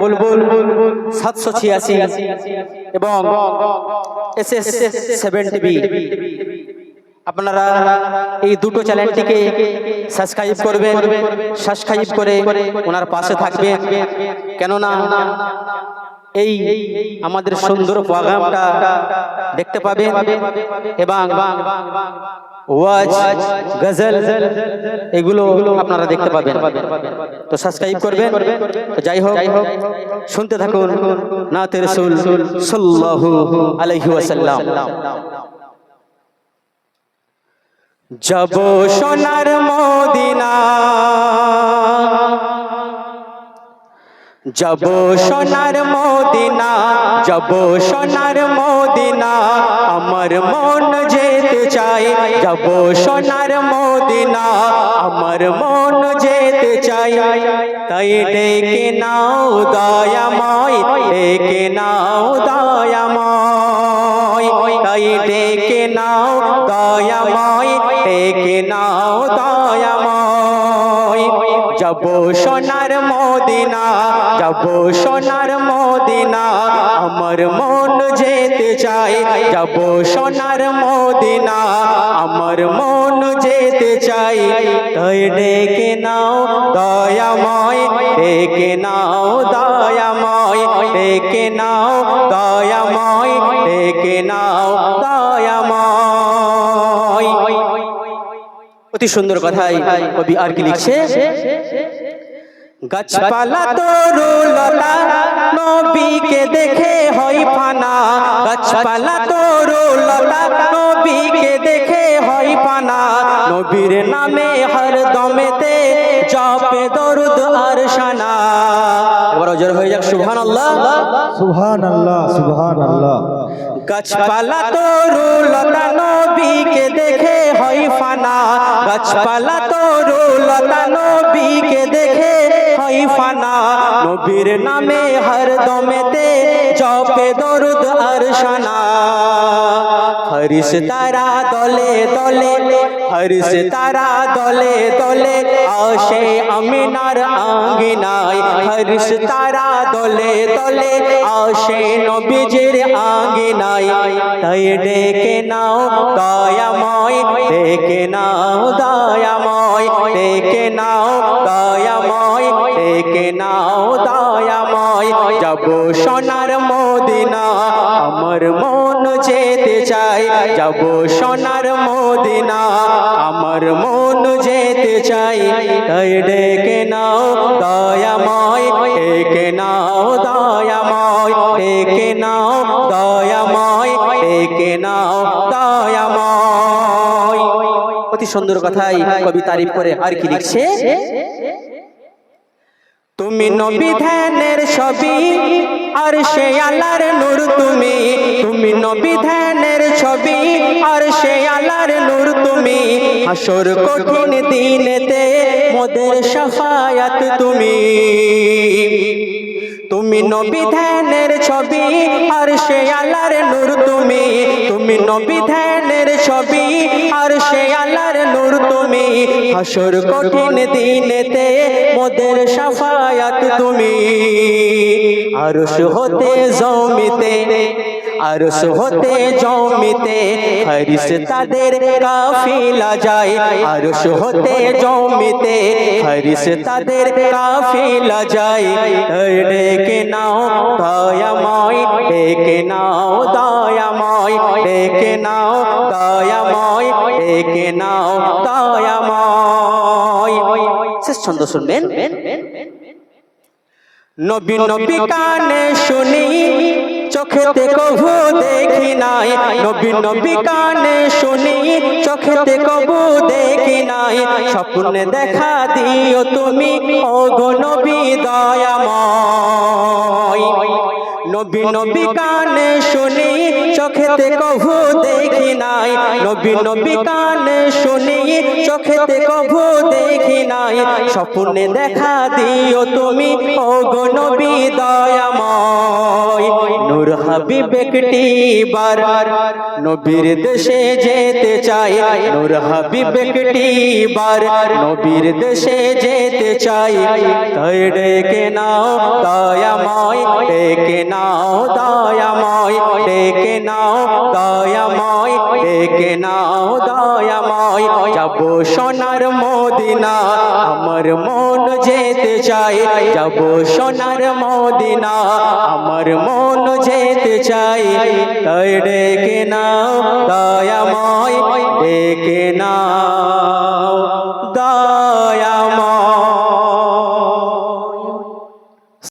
বুলবুল সাতশো ছিয়াশি এবং এস এস সেভেন টিভি। আপনারা এই দুটো চ্যানেলটিকে সাবস্ক্রাইব করবেন, সাবস্ক্রাইব করে ওনার পাশে থাকবেন। কেননা এই আমাদের সুন্দর প্রোগ্রামটা দেখতে পাবেন। এবং ওয়াজ, গজল, এগুলো আপনারা দেখতে পাবেন। তো সাবস্ক্রাইব করবেন। তো যাই হোক, শুনতে থাকুন। নাতে রসুল সাল্লাল্লাহু আলাইহি ওয়াসাল্লাম। যাব সোনার মদিনা। যাব সোনার মদিনা যাব সোনার মদিনা আমার মন যেতে চাই যাব সোনার মদিনা আমার মন যেতে চাই তাই ডেকে নাও দয়াময় ডেকে নাও যাব সোনার মদিনা, যাব সোনার মদিনা, আমার মন যেতে চাই যাব সোনার মদিনা, আমার মন যেতে চাই তাই ডেকে নাও দয়াময়, ডেকে নাও দয়াময়, ডেকে নাও দয়াময়, ডেকে নাও অতি সুন্দর কথাই কবি আর কি লিখছে। গাছপালা তরুলতা নবীকে দেখে হয় ফানা। গাছপালা তরুলতা নবীকে দেখে হয় ফানা। নবীর নামে হর দমেতে জপে দরুদ আর শানা এবার অজর হয়ে যাক, সুবহানাল্লাহ। সুবহান আল্লাহ সুবহান আল্লাহ লতা নবীকে দেখে হয় ফানা। গাছপালা তরুলতা নবীকে দেখে হয় ফানা। নবীর নামে হর দমেতে জপে দরুদ আর শানা হরিস তারা দলে দলে হরিস তারা দলে দলে, আসে আমিনার আঙ্গিনায়। হরিস তারা দলে দলে, আসে নবীজির আঙ্গিনায়। তাই ডেকে নাও দয়াময়, ডেকে নাও দয়াময়, ডেকে নাও দয়াময়, ডেকে নাও দয়াময়। যাব সোনার মদিনা, আমার মন যেতে চাই, যাব সোনার মদিনা। আমার মন যেতে চাই, তাই ডেকে নাও দয়াময়, ডেকে নাও দয়াময়, ডেকে নাও দয়াময়, ডেকে নাও দয়াময়। অতি সুন্দর কথাই কবি তারিফ করে আর কি লিখছে? তুমি নবী ধ্যানের ছবি, আর সে আলার নূর তুমি। তুমি নবী ধ্যানের ছবি, আর সে আলার নূর তুমি। হাসর কঠিন দিনেতে মোদের সাফায়াত তুমি। তুমি নবী ধ্যানের ছবি আর সে আল্লাহর নূর তুমি। তুমি। নবী ধ্যানের ছবি আর সে আল্লাহর নূর তুমি। হাসর কঠিন দিনেতে মোদের সাফায়াত তুমি। আর হতে জমিতে আরশ হতে জমিতে হরিস তাদের কাফিলা যায়। আরশ হতে জমিতে হরিস তাদের কাফিলা যায়। ডেকে নাও দয়াময় ডেকে নাও দয়াময় ডেকে নাও দয়াময় ডেকে নাও দয়াময়। শেষ ছন্দ শুনবেন। নবী নবী কানে শুনি। চোখেতে কবু দেখি নাই। নবী নবী কানে শুনি চোখেতে কবু দেখি নাই। স্বপ্নে দেখা দিও তুমি ও গো নবী দয়াময়। নবী নবী কানে শুনি চোখেতে কভু দেখি নাই, নবী নবী কানে শুনি, চোখেতে কভু দেখি নাই, স্বপ্নে দেখা দিও তুমি ও গো নবী দয়াময়। নূর হাবিব একটি বার নবীর দেশে যেতে চাই, নূর হাবিব একটি বার নবীর দেশে যেতে চাই, তাই ডেকে নাও দয়াময়, ডেকে নাও দয়াময়, ডেকে নাও, দয়াময়, ডেকে নাও, দয়াময়। যাব সোনার মদিনা, আমার মন যেতে চাই যাব সোনার মদিনা, আমার মন যেতে চাই তাই ডেকে নাও, দয়াময়, ডেকে নাও।